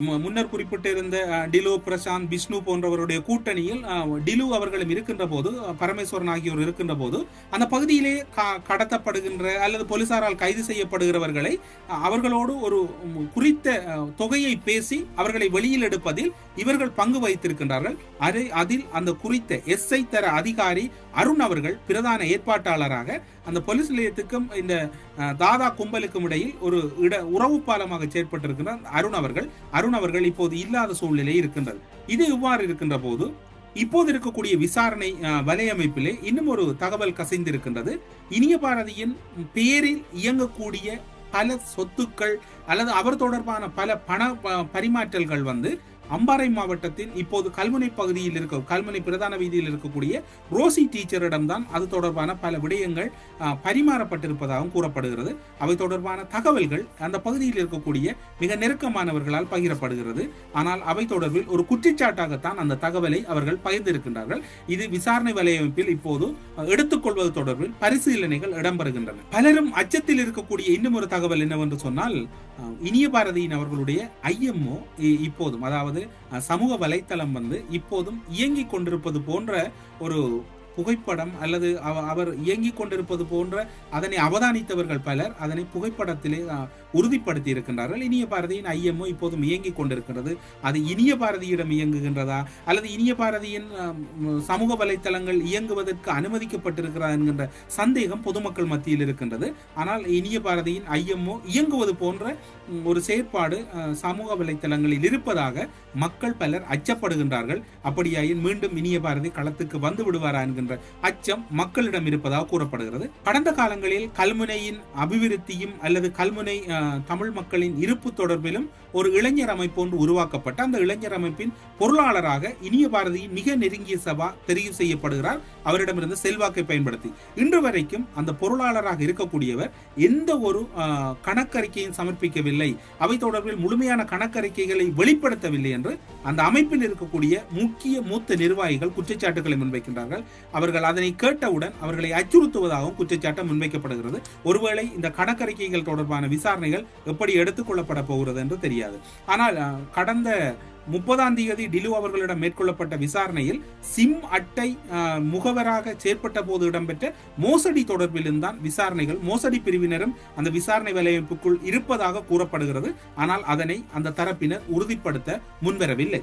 முன்னர் குறிப்பிட்டிருந்த டிலு பிரசாந்த் விஷ்ணு போன்றவருடைய கூட்டணியில் டிலு அவர்களும் இருக்கின்ற போது பரமேஸ்வரன் ஆகியோர் இருக்கின்ற போது அந்த பகுதியிலே க- கடத்தப்படுகின்ற அல்லது போலீசாரால் கைது செய்யப்படுகிறவர்களை அவர்களோடு ஒரு குறித்த தொகையை பேசி அவர்களை வெளியில் எடுப்பதில் இவர்கள் பங்கு வைத்திருக்கின்றார்கள் அதை அதில் அந்த குறித்த எஸ்ஐ தர அதிகாரி அருண் அவர்கள் பிரதான ஏற்பாட்டாளராக அந்த போலீஸ் நிலையத்துக்கும் இந்த தாதா கும்பலுக்கும் இடையில் ஒரு இட உறவு பாலமாக செயற்பட்டிருக்கிறார் அருண் அவர்கள் அருண் அவர்கள் இப்போது இல்லாத சூழ்நிலை இருக்கின்றது. இது இவ்வாறு இருக்கின்ற போது இப்போது இருக்கக்கூடிய விசாரணை வலையமைப்பிலே இன்னும் ஒரு தகவல் கசைந்திருக்கின்றது. இனிய பாரதியின் பேரில் இயங்கக்கூடிய பல சொத்துக்கள் அல்லது அவர் தொடர்பான பல பண பரிமாற்றல்கள் வந்து அம்பாறை மாவட்டத்தின் இப்போது கல்முனை பகுதியில் இருக்க கல்முனை பிரதான வீதியில் இருக்கக்கூடிய ரோசி டீச்சரிடம்தான் அது தொடர்பான பல விடயங்கள் பரிமாறப்பட்டிருப்பதாகவும் கூறப்படுகிறது. அவை தொடர்பான தகவல்கள் அந்த பகுதியில் இருக்கக்கூடிய மிக நெருக்கமானவர்களால் பகிரப்படுகிறது. ஆனால் அவை தொடர்பில் ஒரு குற்றச்சாட்டாகத்தான் அந்த தகவலை அவர்கள் பகிர்ந்திருக்கின்றார்கள். இது விசாரணை வலையமைப்பில் இப்போது எடுத்துக்கொள்வது தொடர்பில் பரிசீலனைகள் இடம்பெறுகின்றன. பலரும் அச்சத்தில் இருக்கக்கூடிய இன்னும் ஒரு தகவல் என்னவென்று சொன்னால் இனிய பாரதியின் அவர்களுடைய ஐஎம்ஓ இப்போதும் அதாவது சமூக வலைத்தளம் வந்து இப்போதும் இயங்கிக் கொண்டிருப்பது போன்ற ஒரு புகைப்படம் அல்லது அவ- அவர் இயங்கிக் கொண்டிருப்பது போன்ற அதனை அவதானித்தவர்கள் பலர் அதனை புகைப்படத்திலே உறுதிப்படுத்தி இருக்கின்றார்கள். இனிய பாரதியின் ஐஎம்ஓ இப்போதும் இயங்கிக் கொண்டிருக்கிறது அது இனிய பாரதியிடம் இயங்குகின்றதா? அல்லது இனிய பாரதியின் சமூக வலைத்தளங்கள் இயங்குவதற்கு அனுமதிக்கப்பட்டிருக்கிறதா என்கின்ற சந்தேகம் பொதுமக்கள் மத்தியில் இருக்கின்றது. ஆனால் இனிய பாரதியின் ஐஎம்ஓ இயங்குவது போன்ற ஒரு செயற்பாடு சமூக வலைத்தளங்களில் இருப்பதாக மக்கள் பலர் அச்சப்படுகின்றார்கள். அப்படியாயின் மீண்டும் இனிய பாரதி களத்துக்கு வந்து விடுவாரா என்கின்ற அச்சம் மக்களிடம் இருப்பதாக கூறப்படுகிறது. கடந்த காலங்களில் கல்முனையின் அபிவிருத்தியும் அல்லது கல்முனை தமிழ் மக்களின் இருப்பு தொடர்பிலும் ஒரு இளைஞர் அமைப்பு ஒன்று உருவாக்கப்பட்ட அந்த இளைஞர் அமைப்பின் பொருளாளராக இனிய பாரதியின் மிக நெருங்கிய சபா தெரிவு செய்யப்படுகிறார். அவரிடமிருந்து செல்வாக்கை பயன்படுத்தி. இன்று வரைக்கும் அந்த பொருளாளராக இருக்கக்கூடியவர் எந்த ஒரு கணக்கறிக்கையும் சமர்ப்பிக்கவில்லை. அவை தொடர்பில் முழுமையான கணக்கறிக்கைகளை வெளிப்படுத்தவில்லை என்று அந்த அமைப்பில் இருக்கக்கூடிய முக்கிய மூத்த நிர்வாகிகள் குற்றச்சாட்டுகளை முன்வைக்கின்றார்கள். அவர்கள் அதனை கேட்டவுடன் அவர்களை அச்சுறுத்துவதாகவும் குற்றச்சாட்டு முன்வைக்கப்படுகிறது. ஒருவேளை இந்த கணக்கறிக்கைகள் தொடர்பான விசாரணைகள் எப்படி எடுத்துக்கொள்ளப்பட போகிறது என்று முடியாது. ஆனால் கடந்த முப்பதாம் தேதி டிலு அவர்களிடம் மேற்கொள்ளப்பட்ட விசாரணையில் சிம் அட்டை முகவராக செயற்பட்ட போது இடம்பெற்ற மோசடி தொடர்பிலும் தான் விசாரணைகள் மோசடி பிரிவினரும் அந்த விசாரணை வலையமைப்புக்குள் இருப்பதாக கூறப்படுகிறது. ஆனால் அதனை அந்த தரப்பினர் உறுதிப்படுத்த முன்வரவில்லை.